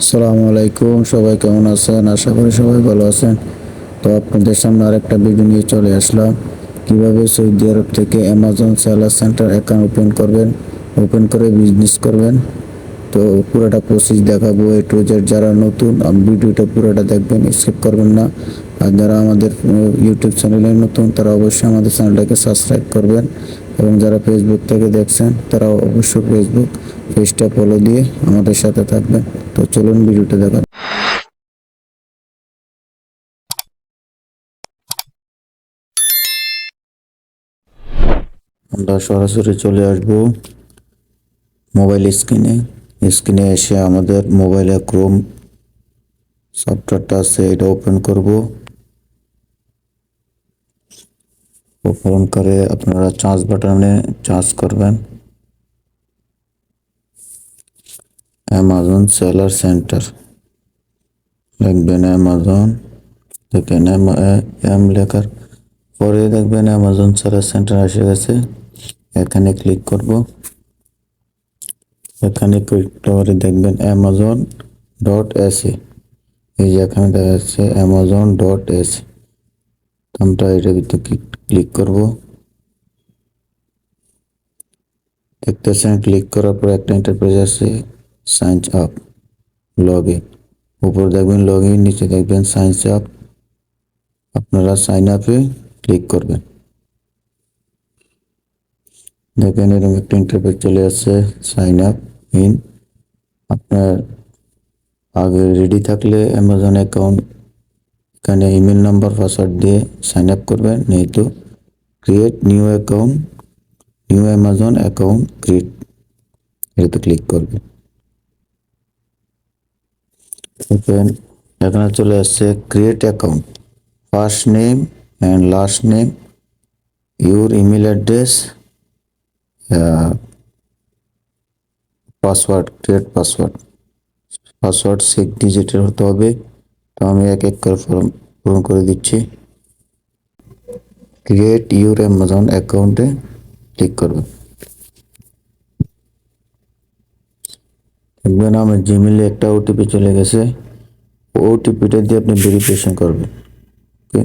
আসসালামু আলাইকুম, সবাই কেমন আছেন? আশা করি সবাই ভালো আছেন। তো আপনাদের সামনে আরেকটা ভিডিও নিয়ে চলে আসলাম। কীভাবে সৌদি আরব থেকে Amazon seller central account open করবেন ওপেন করে বিজনেস করবেন? তো পুরোটা প্রসেস দেখাবো এ টু জেড যারা নতুন ভিডিওটা পুরোটা দেখবেন স্কিপ করবেন না। আর যারা আমাদের ইউটিউব চ্যানেলে নতুন, তারা অবশ্যই আমাদের চ্যানেলটাকে সাবস্ক্রাইব করবেন। এবং যারা ফেসবুক থেকে দেখছেন তারা অবশ্যই ফেসবুক পেজটা ফলো দিয়ে আমাদের সাথে থাকবেন। তো চলুন ভিডিওটা দেখা। আমরা সরাসরি চলে আসব মোবাইল স্ক্রিনে স্ক্রিনে এসে আমাদের মোবাইলে ক্রোম সফটওয়্যারটা আছে, এটা ওপেন করব। ওপেন করে আপনারা চার্জ বাটনে চার্জ করবেন। অ্যামাজন সেলার সেন্টার লিখবেন অ্যামাজন দেখেন এম- এ- এম লেখার পরে দেখবেন অ্যামাজন সেলার সেন্টার এসে গেছে এখানে ক্লিক করব এখানে ক্লিক করে দেখবেন অ্যামাজন ডট এসি এই যে এখানে দেখা যাচ্ছে অ্যামাজন ডট এসি আমরা এটা ভিতরে ক্লিক করব দেখতেছেন ক্লিক করার পর একটা ইন্টারপ্রাইজ আছে সাইন আপ লগ ইন উপর দেখবেন লগ ইন নিচে দেখবেন সাইন আপ। আপনারা সাইন আপে ক্লিক করবেন। দেখেন এরকম একটা ইন্টারপ্রেট চলে আসছে, সাইন আপ ইন। আপনার আগে রেডি থাকলে অ্যামাজন অ্যাকাউন্ট এখানে ইমেল নাম্বার পাসওয়ার্ড দিয়ে সাইন আপ করবেন। নয়তো create new account new Amazon account create এটাতে ক্লিক করবেন। দেখেন এখানে চলে আসছে create account first name and last name your email address password create password password six ডিজিটের হতে হবে। তো আমি এক এক করে ফর্ম পূরণ করে দিচ্ছি। ক্রিয়েট ইউর অ্যামাজন অ্যাকাউন্টে ক্লিক করবেন দেখবেন আমার জিমেলে একটা ওটিপি চলে গেছে। ওটিপিটা দিয়ে আপনি ভেরিফিকেশন করবেন। ওকে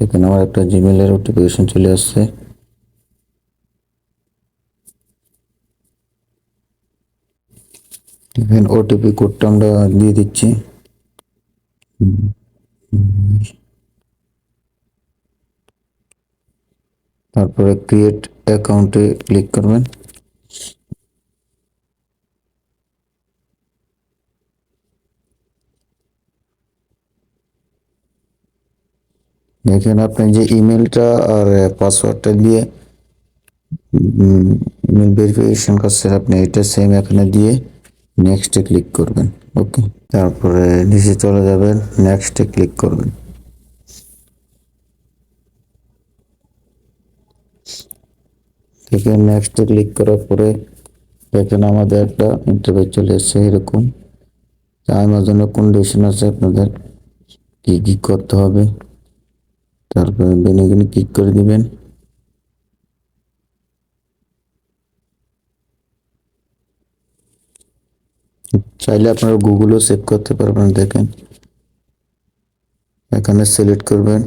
দেখেন আমার একটা জিমেলের নোটিফিকেশন চলে আসছে। দেখেন ওটিপি কোডটা আমরা দিয়ে দিচ্ছি। তারপরে ক্রিয়েট অ্যাকাউন্টে ক্লিক করবেন। দেখেন আপনি যে ইমেলটা আর পাসওয়ার্ডটা দিয়ে ভেরিফিকেশন করছেন আপনি, এটা সেম এখানে দিয়ে নেক্সটে ক্লিক করবেন ওকে তারপরে নিচে চলে যাবেন নেক্সটে ক্লিক করবেন। দেখেন নেক্সটে ক্লিক করার পরে দেখেন আমাদের একটা ইন্টারভিউ চলে এসেছে, এরকম। অ্যামাজনের কন্ডিশন আছে আপনাদের, কী কী করতে হবে। তারপরে বেনিগুনি ক্লিক করে দিবেন। চাইলে আপনারা গুগলও সেভ করতে পারবেন, দেখেন। এখানে সিলেক্ট করবেন।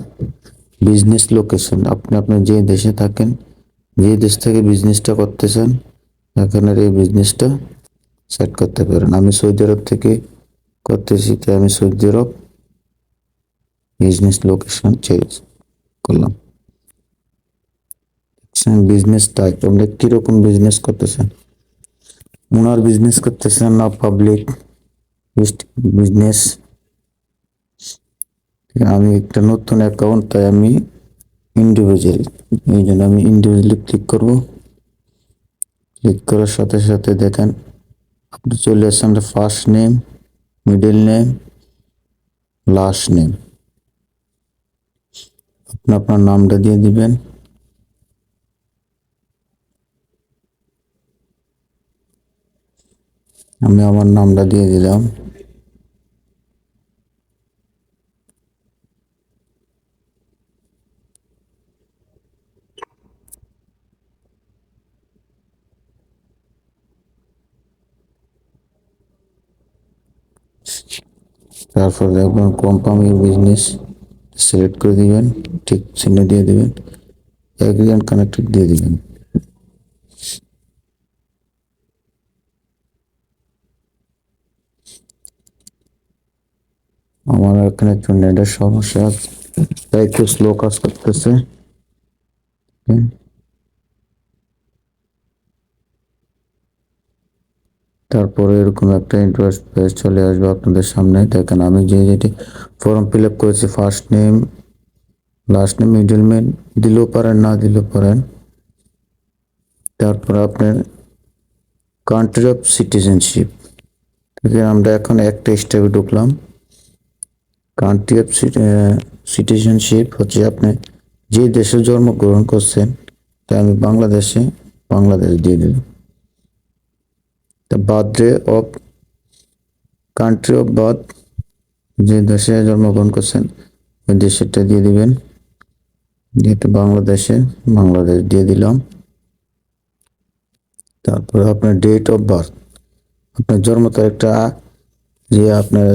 বিজনেস লোকেশন আপনি আপনার যে দেশে থাকেন, যে দেশ থেকে বিজনেসটা করতে চান এখানের এই বিজনেসটা সেট করতে পারেন। আমি সৌদি আরব থেকে করতেছি, তাই আমি Saudi Arab business location change করলাম। বিজনেস টাইপ আপনি কীরকম বিজনেস করতেছেন ওনার বিজনেস করতেছেন না পাবলিক বিজনেস আমি একটা নতুন অ্যাকাউন্ট তাই আমি ইন্ডিভিজুয়াল এই জন্য আমি ইন্ডিভিজুয়ালি ক্লিক করব। ক্লিক করার সাথে সাথে দেখেন, আপনি চলে আসছেন first name middle name last name আপনার নামটা দিয়ে দিবেন। আমি আমার নামটা দিয়ে দিলাম। তারপর দেখবেন কোম্পানি বিজনেস সিলেক্ট করে দিবেন। ঠিক চিহ্ন দিয়ে দিবেন এগ্রিগেন্ট কানেক্টেড দিয়ে দিবেন। আমার এখানে একটু নেটের সমস্যা আছে। তাই একটু স্লো কাজ করতেছে। তারপরে এরকম একটা ইন্টারেস্ট পেজ চলে আসবে আপনাদের সামনে। দেখেন, আমি যে যেটি ফর্ম ফিল আপ করেছি first name last name middle name দিলেও পারেন না দিলেও পারেন তারপর আপনার কান্ট্রি অফ সিটিজেনশিপ আমরা এখন একটা স্টেপে ঢুকলাম। কান্ট্রি অফ সিটিজেনশিপ হচ্ছে আপনি যে দেশে জন্মগ্রহণ করছেন তাই আমি বাংলাদেশে বাংলাদেশ দিয়ে দিলাম the birthday of country of birth যে দেশে জন্মগ্রহণ করছেন, ওই দেশেরটা দিয়ে দিবেন। যেহেতু বাংলাদেশে, বাংলাদেশ দিয়ে দিলাম। তারপরে আপনার ডেট অফ বার্থ আপনার জন্ম তারিখটা, যে আপনার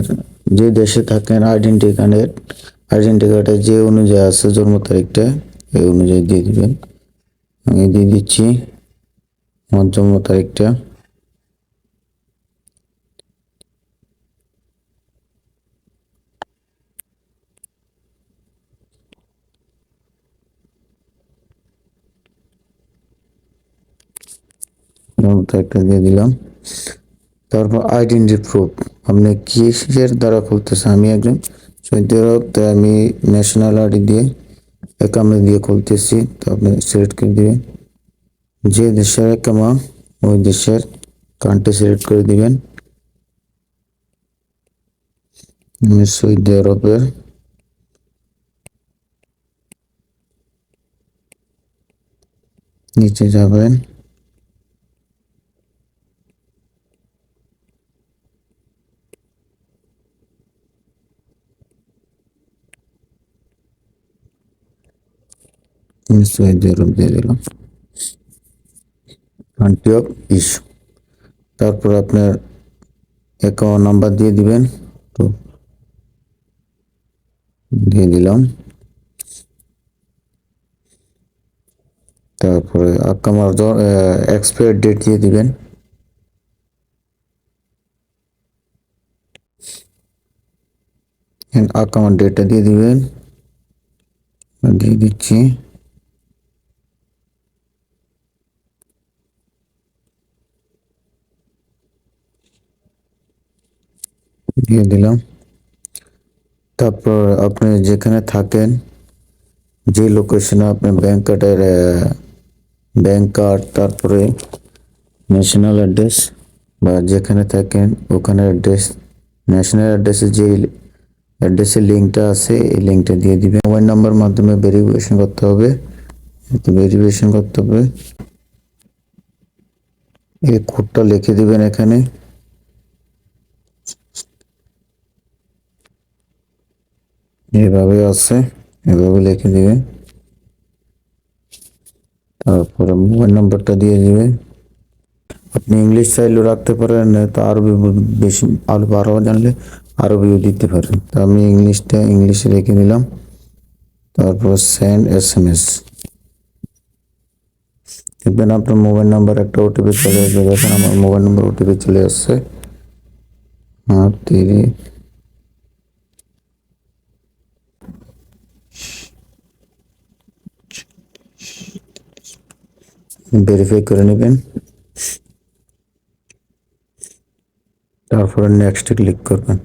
যে দেশে থাকেন আইডেন্টি কার্ডের আইডেন্টি কার্ডে যে অনুযায়ী আছে জন্ম তারিখটা, এই অনুযায়ী দিয়ে দিবেন। আমি দিয়ে দিচ্ছি আমার জন্ম তারিখটা। জন্ম তারিখটা দিয়ে দিলাম। তারপর আইডেন্টি প্রুফ আপনি কিসের দ্বারা খুলতেছেন? আমি একজন সৌদি আরব তাই আমি ন্যাশনাল আইডি দিয়ে একামে দিয়ে খুলতেছি। তো আপনি সিলেক্ট করে দিবেন। যে দেশের একামা ওই দেশের কান্ট্রি সিলেক্ট করে দিবেন। আমি সৌদি আরবের নিচে যাবেন। আমি সৌদি দিয়ে দিলাম। কান্ট্রি অফ ইস্যু তারপর আপনার অ্যাকাউন্ট নাম্বার দিয়ে দিবেন, তো দিয়ে দিলাম। তারপরে আকামার এক্সপায়ার ডেট দিয়ে দিবেন। আকামার ডেটটা দিয়ে দিবেন। দিয়ে দিচ্ছি। দিয়ে দিলাম। তারপর আপনি যেখানে থাকেন, যে লোকেশনে আপনি ব্যাংক কার্ডের ব্যাংক কার্ড তারপরে ন্যাশনাল অ্যাড্রেস বা যেখানে থাকেন, ওখানে অ্যাড্রেস ন্যাশনাল অ্যাড্রেসে যে অ্যাড্রেসের লিঙ্কটা আছে, এই লিঙ্কটা দিয়ে দিবেন। মোবাইল নাম্বার মাধ্যমে ভেরিফিকেশন করতে হবে। ভেরিফিকেশন করতে হবে। এই কোডটা লিখে দিবেন এখানে। এভাবে আছে, এভাবে লিখে দিবেন তারপরে মোবাইল নাম্বারটা দিয়ে দিবেন আপনি ইংলিশ চাইলেও রাখতে পারেন তো আরবি বেশি আরও আরও জানলে আরবিও দিতে পারেন। তো আমি ইংলিশটা ইংলিশে রেখে দিলাম তারপর সেন্ড এস এম এস। দেখবেন আপনার মোবাইল নাম্বার একটা ওটিপি চলে আসবে দেখেন আমার মোবাইল নাম্বার ওটিপি চলে আসছে। হ্যাঁ তিরিশ ভেরিফাই করে নেবেন। তারপরে নেক্সটে ক্লিক করবেন।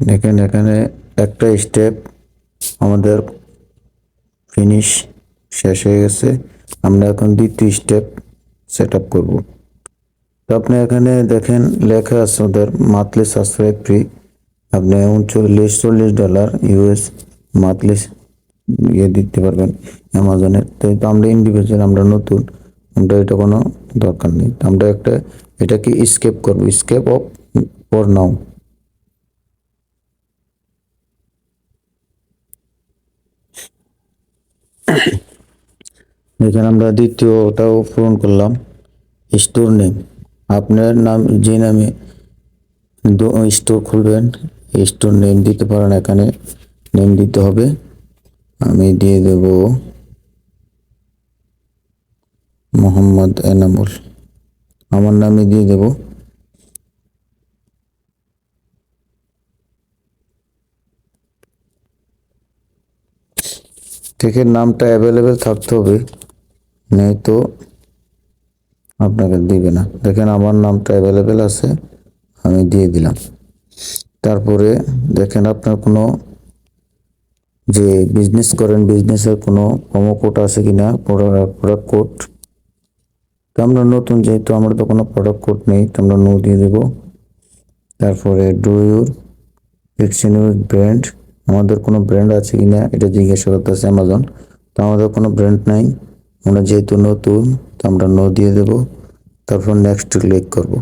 দেখেন এখানে একটা স্টেপ আমাদের ফিনিশ শেষ হয়ে গেছে। আমরা এখন দ্বিতীয় স্টেপ সেট আপ করব। তো আপনি এখানে দেখেন লেখা আছে ওদের মান্থলি সাবস্ক্রাইব ফ্রি আপনি উনচল্লিশ, চল্লিশ ডলার ইউএস মান্থলি ইয়ে দিতে পারবেন অ্যামাজনের। তো আমরা ইন্ডিভিজুয়াল আমরা নতুন, আমরা এটা কোনো দরকার নেই। আমরা একটা এটাকে স্কেপ করব? স্কেপ অফ ফর নাও এখানে আমরা দ্বিতীয়টাও পূরণ করলাম। স্টোর নেম আপনার নাম, যে নামে স্টোর খুলবেন স্টোর নেম দিতে পারেন এখানে নেম দিতে হবে। আমি দিয়ে দেব মোহাম্মদ এনামুল। আমার নামে দিয়ে দেব থেকে নামটা অ্যাভেলেবেল থাকতে হবে নেই তো আপনাকে দিবে না। দেখেন আমার নামটা অ্যাভেলেবেল আছে, আমি দিয়ে দিলাম। তারপরে দেখেন আপনার কোনো যে বিজনেস করেন বিজনেসের কোনো প্রোমো কোড আছে কি না প্রোডাক্ট কোড তো আমরা নতুন, যেহেতু আমরা তো কোনো প্রোডাক্ট কোড নেই, তো আমরা নো দিয়ে দেবো। তারপরে ডু ইউর এক্সচেঞ্জ ব্র্যান্ড আমাদের কোনো ব্র্যান্ড আছে কি না এটা জিজ্ঞাসা করতেছে অ্যামাজন তো আমাদের কোনো ব্র্যান্ড নাই। আমরা যেহেতু নতুন, তো আমরা ন দিয়ে দেব। তারপর নেক্সট ক্লিক করব।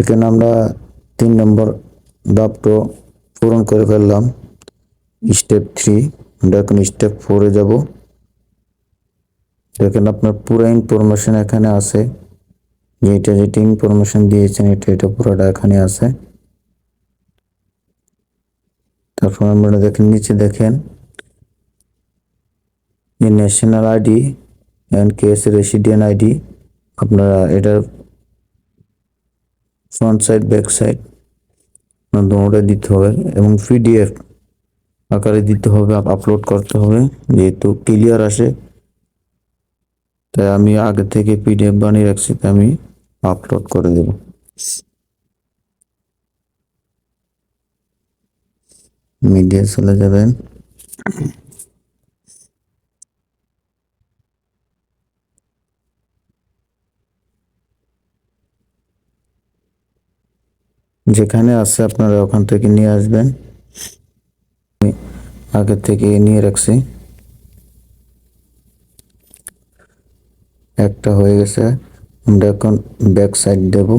এখানে আমরা তিন নম্বর ধাপটো পূরণ করে ফেললাম। স্টেপ থ্রি আমরা এখন স্টেপ ফোরে যাব। দেখেন আপনার পুরো ইনফরমেশন এখানে আছে। যেটা যেটা ইনফরমেশন দিয়েছেন, এটা এটা পুরোটা এখানে আছে। তারপর আমরা দেখেন, নিচে দেখেন যে national ID and case resident ID আপনারা এটার ফ্রন্ট সাইড ব্যাক সাইড দুটোটা দিতে হবে এবং পিডিএফ আকারে দিতে হবে আপলোড করতে হবে, যেহেতু ক্লিয়ার আসে। তাই আমি আগে থেকে পিডিএফ বানিয়ে রাখছি, তাই আমি আপলোড করে দেব। মিডিয়া চলে যাবেন। যেখানে আছে আপনারা ওখান থেকে নিয়ে আসবেন। আগে থেকে নিয়ে রাখছি। একটা হয়ে গেছে। আমরা এখন ব্যাক সাইড দেব।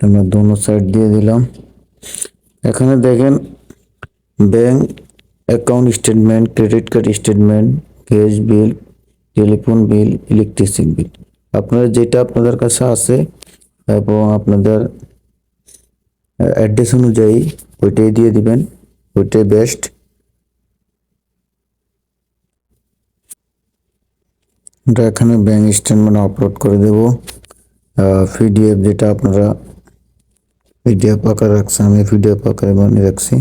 আমরা দোনো সাইড দিয়ে দিলাম। এখানে দেখেন bank account statement credit card statement gas bill telephone bill electricity bill আপনারা যেটা আপনাদের কাছে আছে এবং আপনাদের অ্যাড্রেস অনুযায়ী ওইটাই দিয়ে দিবেন। ওইটাই বেস্ট আমরা এখানে ব্যাংক স্টেটমেন্ট আপলোড করে দেব। পিডিএফ যেটা আপনারা পিডিএফ আকারে রাখছেন আমি ভিডিও আকারে বানিয়ে রাখছি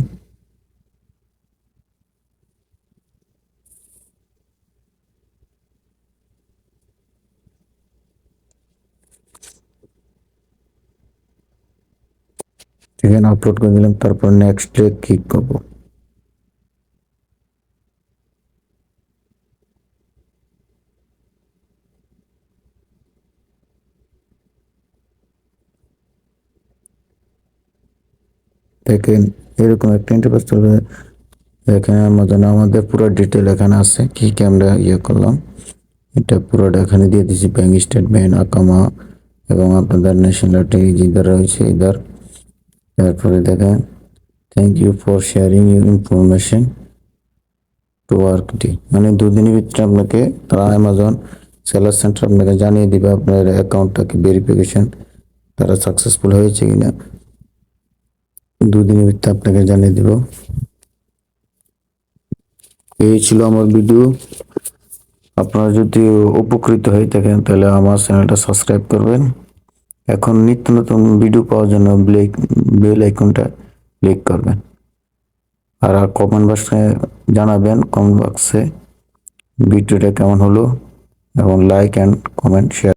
এখানে আপলোড করে দিলাম তারপর নেক্সট ক্লিক করব দেখেন এরকম একটা ইন্টারফেস চলবে এখানে আমাদের আমাদের পুরো ডিটেল এখানে আছে, কি কি আমরা ইয়ে করলাম। এটা পুরোটা এখানে দিয়ে দিচ্ছি ব্যাঙ্ক স্টেটমেন্ট আকামা এবং আপনাদের ন্যাশনালিটি যেটা রয়েছে, ইদার। তারপরে দেখেন thank you for sharing your information two work day মানে দুদিনের ভিতরে আপনাকে তারা অ্যামাজন সেলার সেন্টার আপনাকে জানিয়ে দিবে আপনার অ্যাকাউন্টটাকে ভেরিফিকেশন তারা সাকসেসফুল হয়েছে কিনা। দুদিনের ভিতরে আপনাকে জানিয়ে দেব। এই ছিল আমার ভিডিও। আপনারা যদি উপকৃত হয়ে থাকেন, তাহলে আমার চ্যানেলটা সাবস্ক্রাইব করবেন। এখন নিত্য নতুন ভিডিও পাওয়ার জন্য ব্লেক, বেল আইকনটা ক্লিক করবেন। আর কমেন্ট বক্সে জানাবেন কমেন্ট বক্সে ভিডিওটা কেমন হলো, এবং লাইক অ্যান্ড কমেন্ট শেয়ার